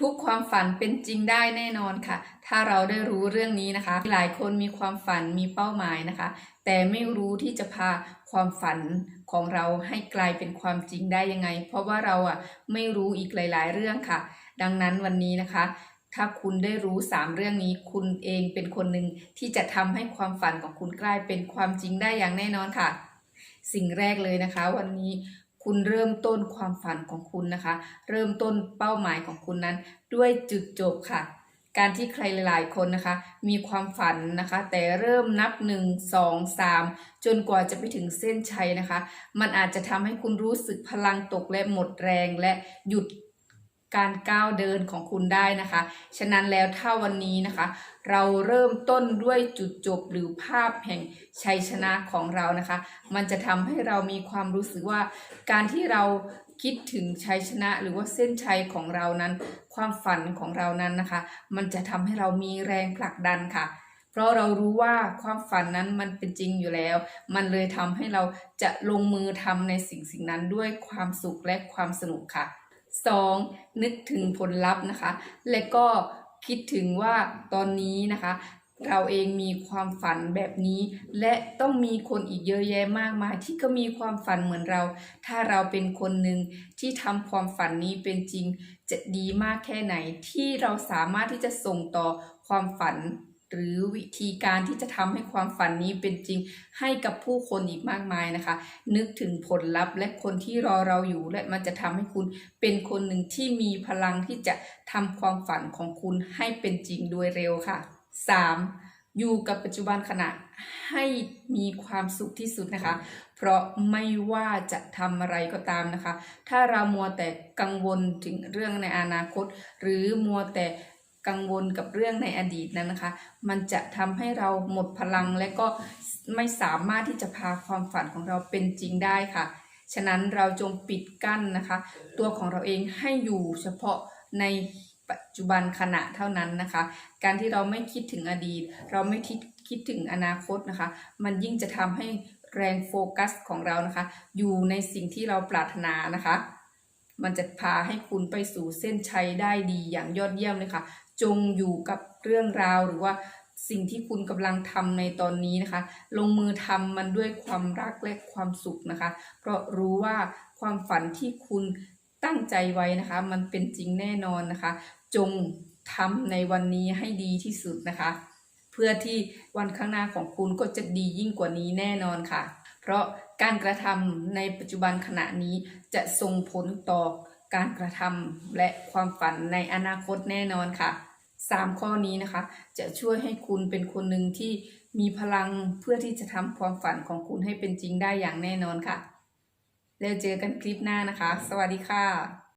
ทุกความฝันเป็นจริงได้แน่นอนค่ะ ถ้าเราได้รู้เรื่องนี้นะคะ หลายคนมีความฝันมีเป้าหมายนะคะ แต่ไม่รู้ที่จะพาความฝันของเราให้กลายเป็นความจริงได้ยังไง เพราะว่าเราอะไม่รู้อีกหลาย ๆ เรื่องค่ะ ดังนั้นวันนี้นะคะ ถ้าคุณได้รู้สามเรื่องนี้ คุณเองเป็นคนหนึ่งที่จะทำให้ความฝันของคุณกลายเป็นความจริงได้อย่างแน่นอนค่ะ สิ่งแรกเลยนะคะ วันนี้ คุณเริ่มต้นความฝันของคุณนะคะ เริ่มต้นเป้าหมายของคุณนั้น ด้วยจุดจบค่ะ การที่ใครหลาย ๆ คนนะคะ มีความฝันนะคะ แต่เริ่มนับ 1 2 3 จนกว่าจะไปถึงเส้นชัยนะคะ มันอาจจะทำให้คุณรู้สึกพลังตกและหมดแรงและหยุด การก้าวเดินของคุณได้นะคะ ฉะนั้นแล้วถ้าวันนี้นะคะ เราเริ่มต้นด้วยจุดจบหรือภาพแห่งชัยชนะของเรานะคะ มันจะทำให้เรามีความรู้สึกว่า การที่เราคิดถึงชัยชนะหรือว่าเส้นชัยของเรานั้น ความฝันของเรานั้นนะคะ มันจะทำให้เรามีแรงผลักดันค่ะเพราะเรารู้ว่าความฝันนั้นมันเป็นจริงอยู่แล้ว มันเลยทำให้เราจะลงมือทำในสิ่งสิ่งนั้นด้วยความสุขและความสนุกค่ะ 2. นึกถึงผลลัพธ์นะคะ และก็คิดถึงว่าตอนนี้นะคะ เราเองมีความฝันแบบนี้ และต้องมีคนอีกเยอะแยะมากมายที่ก็มีความฝันเหมือนเรา ถ้าเราเป็นคนหนึ่งที่ทำความฝันนี้เป็นจริง จะดีมากแค่ไหนที่เราสามารถที่จะส่งต่อความฝัน หรือวิธีการที่จะทำให้ความฝันนี้เป็นจริงให้กับผู้คนอีกมากมายนะคะ นึกถึงผลลัพธ์ และคนที่รอเราอยู่ และมันจะทำให้คุณเป็นคนหนึ่งที่มีพลังที่จะทำความฝันของคุณให้เป็นจริงโดยเร็วค่ะ 3. อยู่กับปัจจุบันขณะให้มีความสุขที่สุดนะคะ เพราะไม่ว่าจะทำอะไรก็ตามนะคะ ถ้าเรามัวแต่กังวลถึงเรื่องในอนาคต หรือมัวแต่ กังวลกับเรื่องในอดีตนั้นนะคะ มันจะทำให้เราหมดพลังและก็ไม่สามารถที่จะพาความฝันของเราเป็นจริงได้ค่ะ ฉะนั้นเราจงปิดกั้นนะคะ ตัวของเราเองให้อยู่เฉพาะในปัจจุบันขณะเท่านั้นนะคะ การที่เราไม่คิดถึงอดีต เราไม่คิดคิดถึงอนาคตนะคะ มันยิ่งจะทำให้แรงโฟกัสของเรานะคะ อยู่ในสิ่งที่เราปรารถนานะคะ มันจะพาให้คุณไปสู่เส้นชัยได้ดีอย่างยอดเยี่ยมเลยค่ะ จงอยู่กับเรื่องราวหรือว่าสิ่งที่คุณกำลังทำในตอนนี้นะคะ ลงมือทำมันด้วยความรักและความสุขนะคะ เพราะรู้ว่าความฝันที่คุณตั้งใจไว้นะคะ มันเป็นจริงแน่นอนนะคะ จงทำในวันนี้ให้ดีที่สุดนะคะ เพื่อที่วันข้างหน้าของคุณก็จะดียิ่งกว่านี้แน่นอนค่ะ เพราะ การกระทำในปัจจุบันขณะนี้จะส่งผลต่อการกระทำและความฝันในอนาคตแน่นอนค่ะสามข้อนี้นะคะ จะช่วยให้คุณเป็นคนหนึ่งที่มีพลังเพื่อที่จะทำความฝันของคุณให้เป็นจริงได้อย่างแน่นอนค่ะ แล้วเจอกันคลิปหน้านะคะ สวัสดีค่ะ